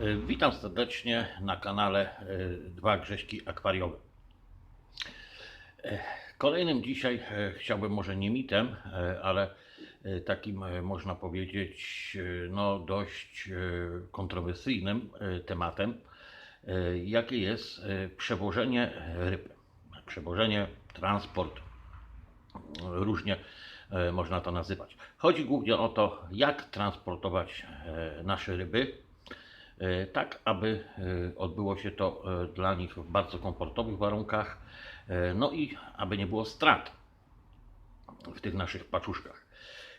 E, Witam serdecznie na kanale e, Dwa Grześki Akwariowe. E, Kolejnym dzisiaj chciałbym może nie mitem, ale takim można powiedzieć no dość kontrowersyjnym tematem, jakie jest przewożenie ryb. Przewożenie, transport, różnie można to nazywać. Chodzi głównie o to, jak transportować nasze ryby, tak aby e, odbyło się to e, dla nich w bardzo komfortowych warunkach, e, no i aby nie było strat w tych naszych paczuszkach.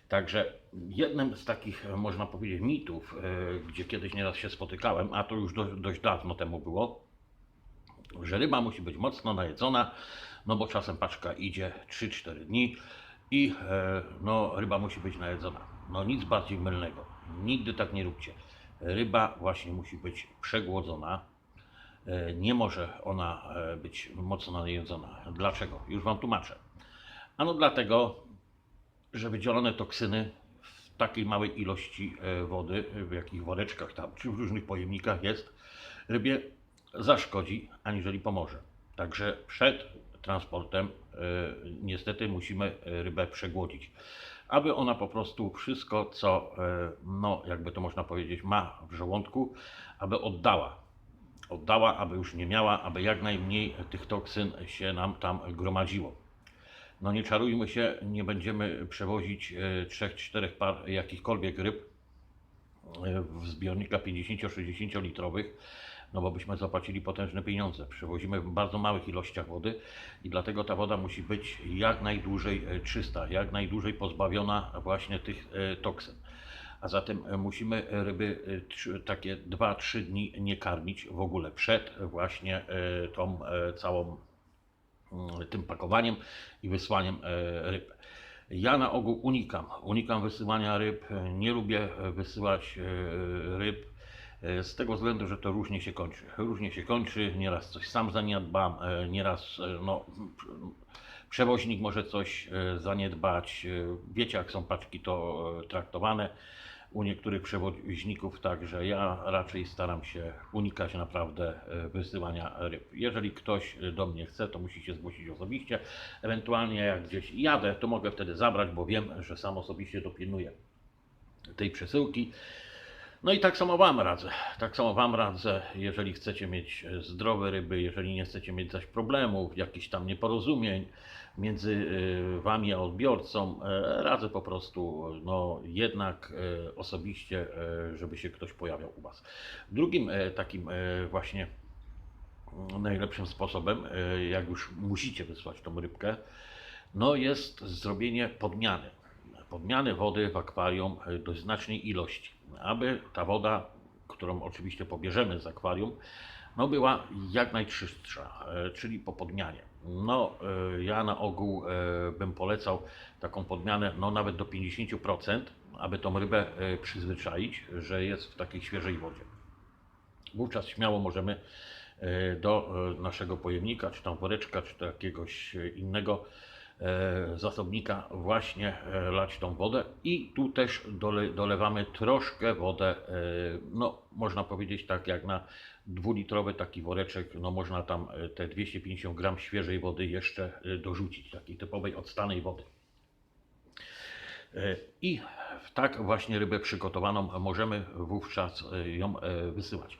Także jednym z takich, e, można powiedzieć, mitów, e, gdzie kiedyś nieraz się spotykałem, a to już do, dość dawno temu było, że ryba musi być mocno najedzona, no bo czasem paczka idzie 3-4 dni i e, no, ryba musi być najedzona. No nic bardziej mylnego. Nigdy tak nie róbcie. Ryba właśnie musi być przegłodzona. E, nie może ona e, być mocno najedzona. Dlaczego? Już Wam tłumaczę. Ano dlatego, że wydzielone toksyny w takiej małej ilości e, wody, w jakich woreczkach tam, czy w różnych pojemnikach jest, rybie zaszkodzi, aniżeli pomoże. Także przed transportem niestety musimy rybę przegłodzić, aby ona po prostu wszystko, co, e, no jakby to można powiedzieć, ma w żołądku, aby oddała. Oddała, aby już nie miała, aby jak najmniej tych toksyn się nam tam gromadziło. No nie czarujmy się, nie będziemy przewozić 3-4 par jakichkolwiek ryb e, w zbiornikach 50-60 litrowych, no bo byśmy zapłacili potężne pieniądze. Przewozimy w bardzo małych ilościach wody i dlatego ta woda musi być jak najdłużej e, czysta, jak najdłużej pozbawiona właśnie tych e, toksyn. A zatem e, musimy ryby e, takie 2-3 dni nie karmić w ogóle przed właśnie e, tą e, całą mm, tym pakowaniem i wysłaniem e, ryb. Ja na ogół unikam, unikam wysyłania ryb, nie lubię e, wysyłać e, ryb e, z tego względu, że to różnie się kończy. Różnie się kończy, nieraz coś sam zaniedbam, nieraz no, przewoźnik może coś zaniedbać. Wiecie jak są paczki to traktowane u niektórych przewoźników, także ja raczej staram się unikać naprawdę e, wysyłania ryb. Jeżeli ktoś e, do mnie chce, to musi się zgłosić osobiście. Ewentualnie jak gdzieś jadę, to mogę wtedy zabrać, bo wiem, że sam osobiście dopilnuję tej przesyłki. No i tak samo Wam radzę. Tak samo Wam radzę, jeżeli chcecie mieć e, zdrowe ryby, jeżeli nie chcecie mieć zaś problemów, jakichś tam nieporozumień między e, Wami a odbiorcą, e, radzę po prostu, no jednak e, osobiście, e, żeby się ktoś pojawiał u Was. Drugim takim właśnie mm, najlepszym sposobem, jak już musicie wysłać tą rybkę, no jest zrobienie podmiany. Podmiany wody w akwarium dość znacznej ilości, aby ta woda, którą oczywiście pobierzemy z akwarium, no była jak najczystsza, czyli po podmianie. No, e, ja na ogół e, bym polecał taką podmianę, no nawet do 50%, aby tą rybę e, przyzwyczaić, że jest w takiej świeżej wodzie. Wówczas śmiało możemy do naszego pojemnika, czy tam woreczka, czy do jakiegoś innego zasobnika właśnie e, lać tą wodę i tu też dole, dolewamy troszkę wodę, e, no można powiedzieć tak jak na dwulitrowy taki woreczek, no można tam e, te 250 gram świeżej wody jeszcze e, dorzucić, takiej typowej odstanej wody. E, I tak właśnie rybę przygotowaną możemy wówczas e, ją e, wysyłać.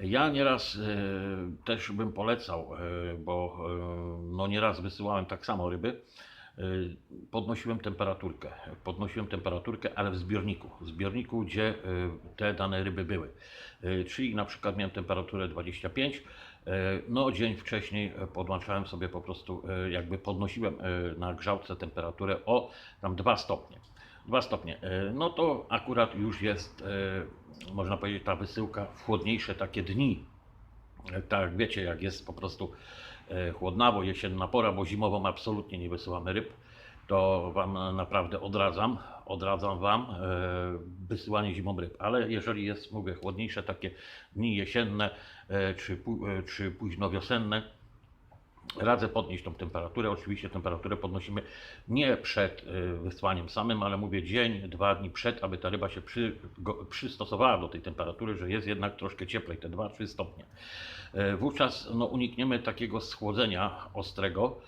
Ja nieraz e, też bym polecał, e, bo e, no nieraz wysyłałem tak samo ryby. Podnosiłem temperaturkę. Podnosiłem temperaturkę, ale w zbiorniku. W zbiorniku, gdzie te dane ryby były. Czyli na przykład miałem temperaturę 25. e, No, dzień wcześniej podłączałem sobie po prostu, jakby podnosiłem na grzałce temperaturę o tam 2 stopnie. 2 stopnie. E, No to akurat już jest, e, można powiedzieć, ta wysyłka w chłodniejsze takie dni. E, Tak, wiecie, jak jest po prostu chłodnawo, jesienna pora, bo zimową absolutnie nie wysyłamy ryb, to Wam naprawdę odradzam, odradzam Wam wysyłanie zimą ryb. Ale jeżeli jest, mówię, chłodniejsze takie dni jesienne czy, czy późno wiosenne, Radzę podnieść tą temperaturę. Oczywiście temperaturę podnosimy nie przed y, wysłaniem samym, ale mówię dzień, dwa dni przed, aby ta ryba się przy, go, przystosowała do tej temperatury, że jest jednak troszkę cieplej, te 2-3 stopnie. E, Wówczas no, unikniemy takiego schłodzenia ostrego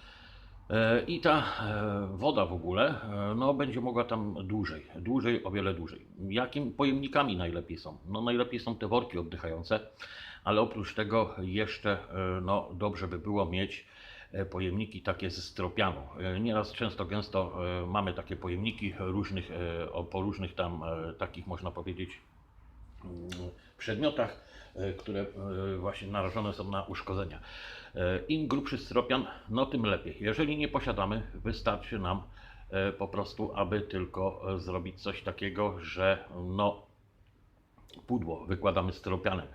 i ta e, woda w ogóle e, no, będzie mogła tam dłużej, dłużej, o wiele dłużej. Jakim pojemnikami najlepiej są? No, najlepiej są te worki oddychające, ale oprócz tego jeszcze e, no, dobrze by było mieć e, pojemniki takie ze stropianu. E, Nieraz często gęsto e, mamy takie pojemniki różnych, e, po różnych tam e, takich można powiedzieć mm, przedmiotach, e, które e, właśnie narażone są na uszkodzenia. E, Im grubszy styropian, no tym lepiej. Jeżeli nie posiadamy, wystarczy nam e, po prostu, aby tylko e, zrobić coś takiego, że no pudło wykładamy styropianem.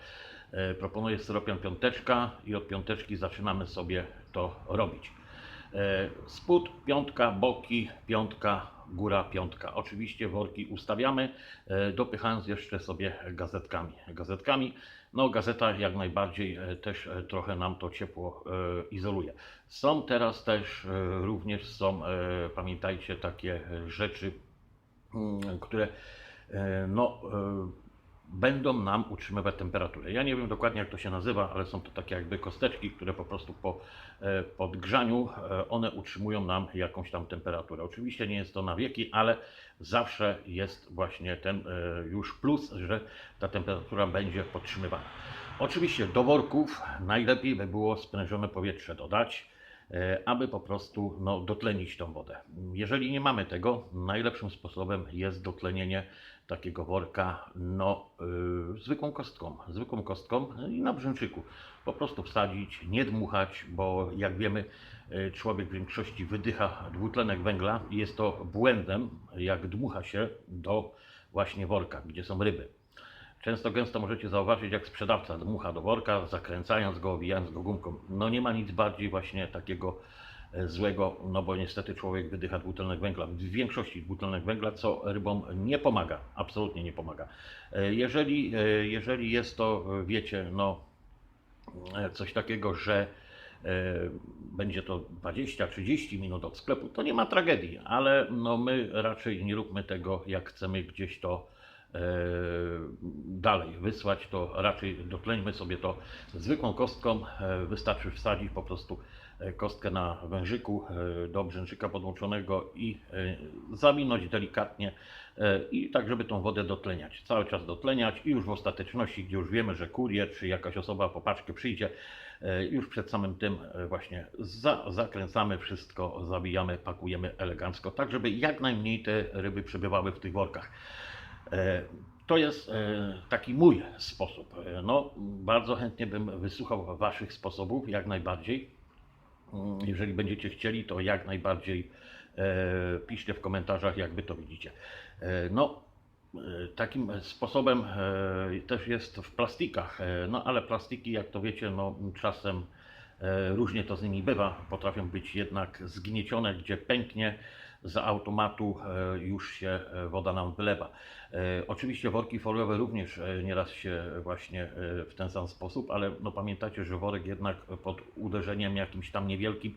E, Proponuję styropian piąteczka i od piąteczki zaczynamy sobie to robić. E, Spód, piątka, boki, piątka, góra, piątka. Oczywiście worki ustawiamy, e, dopychając jeszcze sobie gazetkami. Gazetkami, no gazeta jak najbardziej e, też trochę nam to ciepło izoluje. Są teraz też również są, pamiętajcie, takie rzeczy, mm, które no, będą nam utrzymywać temperaturę. Ja nie wiem dokładnie jak to się nazywa, ale są to takie jakby kosteczki, które po prostu po e, podgrzaniu e, one utrzymują nam jakąś tam temperaturę. Oczywiście nie jest to na wieki, ale zawsze jest właśnie ten e, już plus, że ta temperatura będzie podtrzymywana. Oczywiście do worków najlepiej by było sprężone powietrze dodać aby po prostu no, dotlenić tą wodę. Jeżeli nie mamy tego, najlepszym sposobem jest dotlenienie takiego worka no, yy, zwykłą kostką, zwykłą kostką i na brzęczyku. Po prostu wsadzić, nie dmuchać, bo jak wiemy, yy, człowiek w większości wydycha dwutlenek węgla i jest to błędem, jak dmucha się do właśnie worka, gdzie są ryby. Często gęsto możecie zauważyć, jak sprzedawca dmucha do worka, zakręcając go, owijając go gumką. No nie ma nic bardziej właśnie takiego e, złego, no bo niestety człowiek wydycha dwutlenek węgla. W większości dwutlenek węgla, co rybom nie pomaga, absolutnie nie pomaga. E, Jeżeli, e, jeżeli jest to, wiecie, no coś takiego, że będzie to 20-30 minut od sklepu, to nie ma tragedii, ale no my raczej nie róbmy tego, jak chcemy gdzieś to dalej wysłać, to raczej dotleńmy sobie to zwykłą kostką. E, Wystarczy wsadzić po prostu e, kostkę na wężyku e, do brzęczyka podłączonego i e, zawinąć delikatnie e, i tak, żeby tą wodę dotleniać. Cały czas dotleniać i już w ostateczności, gdzie już wiemy, że kurier czy jakaś osoba po paczkę przyjdzie, e, już przed samym tym e, właśnie za, zakręcamy wszystko, zabijamy, pakujemy elegancko, tak żeby jak najmniej te ryby przebywały w tych workach. E, To jest e, taki mój sposób. E, No, bardzo chętnie bym wysłuchał Waszych sposobów, jak najbardziej. Mm, Jeżeli będziecie chcieli, to jak najbardziej piszcie w komentarzach, jak Wy to widzicie. No, takim sposobem też jest w plastikach, no ale plastiki, jak to wiecie, no czasem różnie to z nimi bywa. Potrafią być jednak zgniecione, gdzie pęknie z automatu e, już się e, woda nam wylewa. E, Oczywiście worki foliowe również nieraz się właśnie w ten sam sposób, ale no pamiętajcie, że worek jednak pod uderzeniem jakimś tam niewielkim,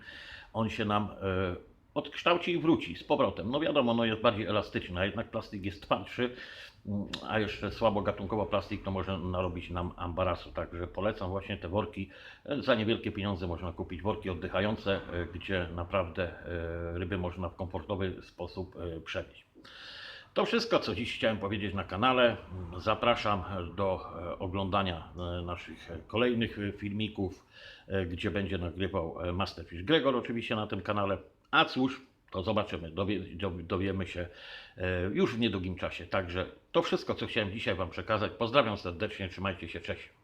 on się nam odkształci i wróci z powrotem. No wiadomo, no jest bardziej elastyczny, a jednak plastik jest twardszy, a jeszcze słabo gatunkowo plastik to może narobić nam ambarasu. Także polecam właśnie te worki. Za niewielkie pieniądze można kupić worki oddychające, e, gdzie naprawdę e, ryby można w komfortowy sposób e, przewieźć. To wszystko, co dziś chciałem powiedzieć na kanale. Zapraszam do oglądania naszych kolejnych filmików, gdzie będzie nagrywał Masterfish Gregor oczywiście na tym kanale. A cóż, to zobaczymy, dowie, dow- dowiemy się e, już w niedługim czasie. Także to wszystko, co chciałem dzisiaj Wam przekazać. Pozdrawiam serdecznie, trzymajcie się, cześć.